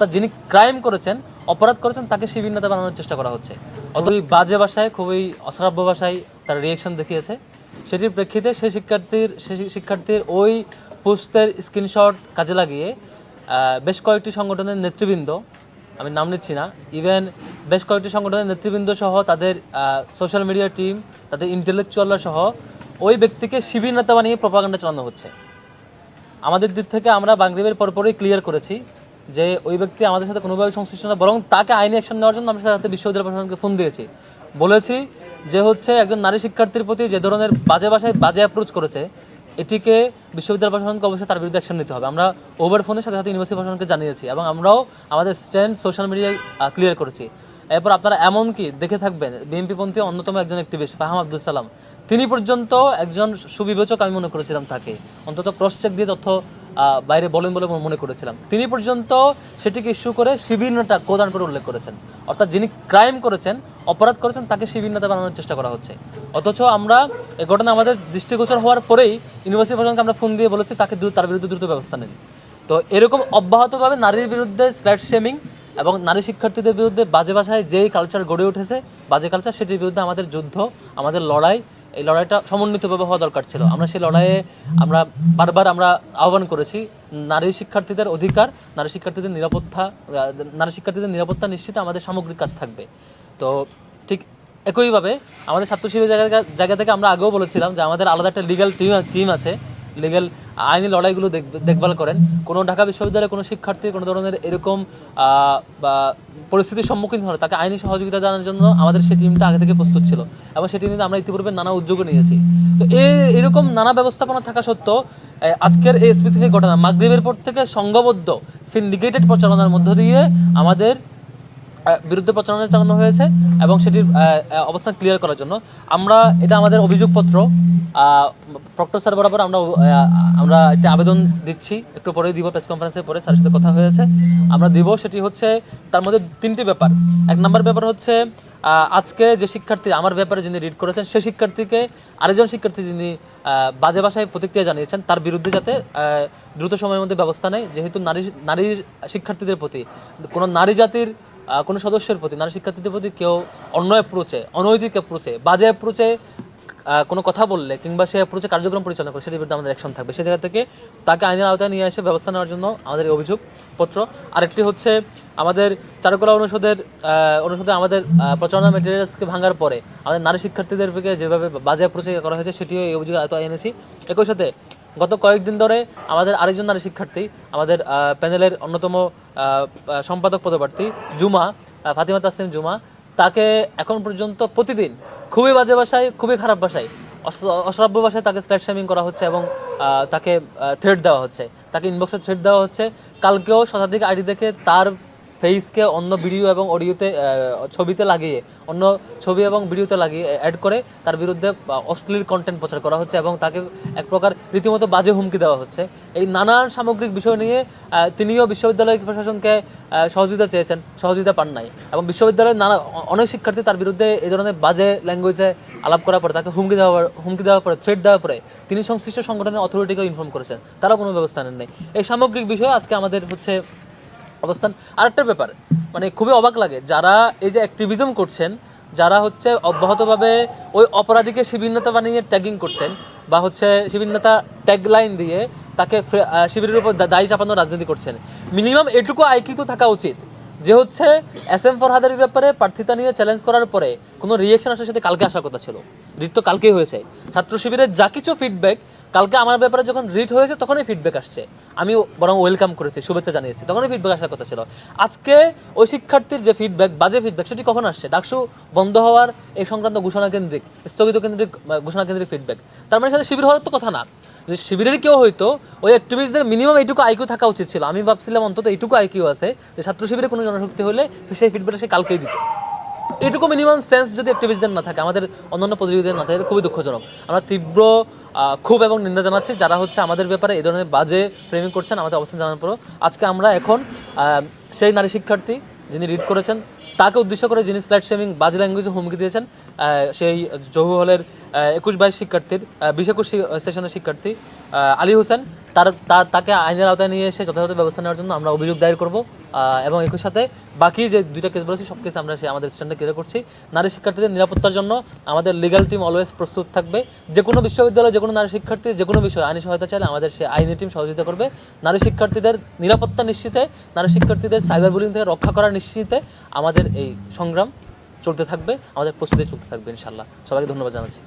অর্থাৎ যিনি ক্রাইম করেছেন, অপরাধ করেছেন, তাকে শিবির নেতা বানানোর চেষ্টা করা হচ্ছে। খুবই বাজে ভাষায়, খুবই অশ্রাব্য ভাষায় তার রিয়েকশন দেখিয়েছে। সেটির প্রেক্ষিতে সেই শিক্ষার্থীর শিক্ষার্থীর ওই পোস্টের স্ক্রিনশট কাজে লাগিয়ে বেশ কয়েকটি সংগঠনের নেতৃবৃন্দ, আমি নাম নিচ্ছি না ইভেন বেশ কয়েকটি সংগঠনের নেতৃবৃন্দ সহ তাদের সোশ্যাল মিডিয়া টিম তাদের ইন্টেলেকচুয়ালরা সহ ওই ব্যক্তিকে শিবির নেতা বানিয়ে প্রপাগান্ডা চালানো হচ্ছে। আমাদের দিক থেকে আমরা বাংলাদেশের পরপরই ক্লিয়ার করেছি। যে ওই ব্যক্তি আমাদের সাথে কোনোভাবে সংশ্লিষ্ট না, বরং তাকে আইনি অ্যাকশন নেওয়ার জন্য আমরা সাথে বিশ্ববিদ্যালয় প্রশাসনকে ফোন দিয়েছি। বলেছি যে হচ্ছে একজন নারী শিক্ষার্থীর প্রতি যে ধরনের বাজে বাসায় বাজে অ্যাপ্রোচ করেছে, এটিকে বিশ্ববিদ্যালয় প্রশাসনকে অবশ্যই তার বিরুদ্ধে অ্যাকশন নিতে হবে। আমরা ওভার ফোনের সাথে সাথে ইউনিভার্সিটি প্রশাসনকে জানিয়েছি এবং আমরাও আমাদের স্ট্যান্ড সোশ্যাল মিডিয়ায় ক্লিয়ার করেছি। এরপর আপনারা এমন কি দেখে থাকবেন বিএনপিপন্থী অন্যতম একজন অ্যাক্টিভিস্ট ফাহাম আব্দুল সালাম। তিনি পর্যন্ত একজন সুবিবেচক আমি মনে করেছিলাম তাকে। অন্তত ক্রস চেক দিয়ে তথ্য বাইরে বলেন বলে মনে করেছিলাম। তিনি পর্যন্ত সেটিকে ইস্যু করে শিবির কোদান করে উল্লেখ করেছেন। অর্থাৎ যিনি ক্রাইম করেছেন, অপরাধ করেছেন, তাকে শিবির বানানোর চেষ্টা করা হচ্ছে। অথচ আমরা এই ঘটনা আমাদের দৃষ্টিগোচর হওয়ার পরেই ইউনিভার্সিটি প্রশাসনকে আমরা ফোন দিয়ে বলেছি, তাকে দ্রুত- তার বিরুদ্ধে দ্রুত ব্যবস্থা নেন। তো এরকম অব্যাহতভাবে নারীর বিরুদ্ধে স্ল্যাট শেমিং এবং নারী শিক্ষার্থীদের বিরুদ্ধে বাজে ভাষায় যেই কালচার গড়ে উঠেছে, বাজে কালচার সেটির বিরুদ্ধে আমাদের যুদ্ধ, আমাদের লড়াই এই লড়াইটা সমন্বিতভাবে হওয়া দরকার ছিল। আমরা সেই লড়াইয়ে আমরা বারবার আমরা আহ্বান করেছি, নারী শিক্ষার্থীদের অধিকার, নারী শিক্ষার্থীদের নিরাপত্তা, নারী শিক্ষার্থীদের নিরাপত্তা নিশ্চিত আমাদের সামগ্রিক কাজ থাকবে। তো ঠিক একইভাবে আমাদের ছাত্র শিবিরের জায়গা জায়গা থেকে আমরা আগেও বলেছিলাম যে আমাদের আলাদা একটা লিগাল টিম টিম আছে। লিগ্যাল আইনি লড়াইগুলো দেখ- দেখভাল করেন। কোনো ঢাকা বিশ্ববিদ্যালয়ে কোনো শিক্ষার্থী কোনো ধরনের এরকম বা পরিস্থিতির সম্মুখীন হলে তাকে আইনি সহযোগিতা দেওয়ার জন্য আমাদের সেই টিমটা আগে থেকে প্রস্তুত ছিল। এবং সেই টিমে আমরা ইতিপূর্বে নানা উদ্যোগও নিয়েছি। তো এই এরকম নানা ব্যবস্থাপনা থাকা সত্ত্বেও আজকের এই স্পেসিফিক ঘটনা, মাগরীবের পর থেকে সংঘবদ্ধ সিন্ডিকেটেড প্রচারণার মধ্য দিয়ে আমাদের বিরুদ্ধে প্রচারণা চালানো হয়েছে এবং সেটির অবস্থান ক্লিয়ার করার জন্য। আমরা, এটা আমাদের অভিযোগপত্র প্রক্টর স্যার বরাবর আমরা আমরা একটা আবেদন দিচ্ছি। একটু পরে দিব প্রেস কনফারেন্সের পরে স্যারের সাথে কথা হয়েছে। আমরা দিব, সেটি হচ্ছে, তার মধ্যে তিনটি ব্যাপার। এক নম্বর ব্যাপার হচ্ছে আজকে যে শিক্ষার্থী, আমার ব্যাপারে যিনি রিড করেছেন সেই শিক্ষার্থীকে আরেকজন শিক্ষার্থী যিনি বাজে ভাষায় প্রতিক্রিয়া জানিয়েছেন, তার বিরুদ্ধে যাতে দ্রুত সময়ের মধ্যে ব্যবস্থা নেয়, যেহেতু নারী নারী শিক্ষার্থীদের প্রতি কোনো নারী জাতির কোনো সদস্যের প্রতি, নারী শিক্ষার্থীদের প্রতি কেউ অন্য অ্যাপ্রোচে অনৈতিক অ্যাপ্রোচে বাজে অ্যাপ্রোচে কোনো কথা বললে কিংবা সে অ্যাপ্রোচে কার্যক্রম পরিচালনা করে, সেটির বিরুদ্ধে আমাদের অ্যাকশন থাকবে। সে জায়গা থেকে তাকে আইনের আওতায় নিয়ে এসে ব্যবস্থা নেওয়ার জন্য আমাদের অভিযোগপত্র। আরেকটি হচ্ছে আমাদের চারুকলা অনুষদের অনুষদে আমাদের প্রচারণা মেটেরিয়ালসকে ভাঙার পরে আমাদের নারী শিক্ষার্থীদেরকে যেভাবে বাজে অ্যাপ্রোচে করা হয়েছে, সেটিও এই অভিযোগ আওতায় এনেছি। একই সাথে গত কয়েকদিন ধরে আমাদের আরেকজন নারী শিক্ষার্থী, আমাদের প্যানেলের অন্যতম সম্পাদক পদপ্রার্থী জুমা ফাতিমা তাসলিম জুমা, তাকে এখন পর্যন্ত প্রতিদিন খুবই বাজে ভাষায়, খুবই খারাপ ভাষায় অশ্রাব্য ভাষায় তাকে স্ল্যাট শেমিং করা হচ্ছে এবং তাকে থ্রেড দেওয়া হচ্ছে। তাকে ইনবক্সে থ্রেড দেওয়া হচ্ছে। কালকেও শতাধিক আইডি দেখে তার ফেসকে অন্য ভিডিও এবং অডিওতে ছবিতে লাগিয়ে, অন্য ছবি এবং ভিডিওতে লাগিয়ে অ্যাড করে তার বিরুদ্ধে অশ্লীল কন্টেন্ট প্রচার করা হচ্ছে এবং তাকে এক প্রকার রীতিমতো বাজে হুমকি দেওয়া হচ্ছে। এই নানান সামগ্রিক বিষয় নিয়ে তিনিও বিশ্ববিদ্যালয় প্রশাসনকে সহযোগিতা চেয়েছেন, সহযোগিতা পান নাই এবং বিশ্ববিদ্যালয়ের নানা অনেক শিক্ষার্থী তার বিরুদ্ধে এই ধরনের বাজে ল্যাঙ্গুয়েজে আলাপ করার পরে, তাকে হুমকি দেওয়ার হুমকি দেওয়ার পরে থ্রেট দেওয়ার পরে তিনি সংশ্লিষ্ট সংগঠনের অথরিটিকেও ইনফর্ম করেছেন। তারা কোনো ব্যবস্থা নেন নাই এই সামগ্রিক বিষয়ে আজকে আমাদের হচ্ছে অবস্থান। আরেকটা ব্যাপার মানে খুবই অবাক লাগে, যারা এই যে অ্যাক্টিভিজম করছেন, যারা হচ্ছে অব্যাহতভাবে ওই অপরাধীকে শিবির বানিয়ে ট্যাগিং করছেন, বা হচ্ছে শিবির নেতা ট্যাগ লাইন দিয়ে তাকে শিবিরের উপর দায়ী চাপানোর রাজনীতি করছেন। মিনিমাম এটুকু আইকিউ তো থাকা উচিত, যে হচ্ছে এস এম ফরহাদের ব্যাপারে প্রার্থিতা নিয়ে চ্যালেঞ্জ করার পরে কোনো রিয়েকশন আসার সাথে কালকে আসার কথা ছিল। রিট তো কালকেই হয়েছে। ছাত্র শিবিরের যা কিছু ফিডব্যাক কালকে আমার ব্যাপারে যখন রিট হয়েছে, তখনই ফিডব্যাক আসছে। আমি বরং ওয়েলকাম করেছি, শুভেচ্ছা জানিয়েছি, তখনই ফিডব্যাক আসার কথা ছিল। আজকে ওই শিক্ষার্থীর যে ফিডব্যাক বাজে ফিডব্যাক সেটি কখন আসছে? ডাকসু বন্ধ হওয়ার এই সংক্রান্ত ঘোষণা কেন্দ্রিক, স্থগিত কেন্দ্রিক ঘোষণা কেন্দ্রিক ফিডব্যাক তার মানে সাথে শিবির হওয়ার তো কথা না। যদি শিবিরের কেউ হয়তো ওই অ্যাক্টিভিস্টদের মিনিমাম এইটুকু আইকিউ থাকা উচিত ছিল। আমি ভাবছিলাম অন্তত এইটুকু আইকিউ আছে, যে ছাত্র শিবিরে কোনো জনশক্তি হলে সেই ফিডব্যাকটা সে কালকেই দিত। এটুকু মিনিমাম সেন্স যদি অ্যাক্টিভিস্টদের না থাকে, আমাদের অন্যান্য প্রতিযোগীদের না থাকে খুবই দুঃখজনক। আমরা তীব্র ক্ষোভ এবং নিন্দা জানাচ্ছি, যারা হচ্ছে আমাদের ব্যাপারে এই ধরনের বাজে ফ্রেমিং করছেন, আমাদের অবস্থান জানার পরও। আজকে আমরা এখন সেই নারী শিক্ষার্থী যিনি রিড করেছেন, তাকে উদ্দেশ্য করে যিনি স্লাইড শেমিং বাজে ল্যাঙ্গুয়েজে হুমকি দিয়েছেন সেই জহু হলের একুশ বাইশ শিক্ষার্থীর বিশ একুশ সেশনের শিক্ষার্থী আলী হোসেন। তার তাকে আইনের আওতায় নিয়ে এসে যথাযথ ব্যবস্থা নেওয়ার জন্য আমরা অভিযোগ দায়ের করব এবং একই সাথে বাকি যে দুইটা কেস বলেছি, সব কেস আমরা আমাদের স্ট্যান্ডে ক্লিয়ার করছি। নারী শিক্ষার্থীদের নিরাপত্তার জন্য আমাদের লিগ্যাল টিম অলওয়েজ প্রস্তুত থাকবে। যে কোনো বিশ্ববিদ্যালয়ে, যে কোনো নারী শিক্ষার্থী, যে কোনো বিষয়ে আইনি সহায়তা চাইলে আমাদের সে আইনি টিম সহযোগিতা করবে। নারী শিক্ষার্থীদের নিরাপত্তা নিশ্চিতে, নারী শিক্ষার্থীদের সাইবার বুলিং থেকে রক্ষা করার নিশ্চিতে আমাদের এই সংগ্রাম চলতে থাকবে, আমাদের প্রস্তুতি চলতে থাকবে ইনশাল্লাহ সবাইকে ধন্যবাদ জানাচ্ছি।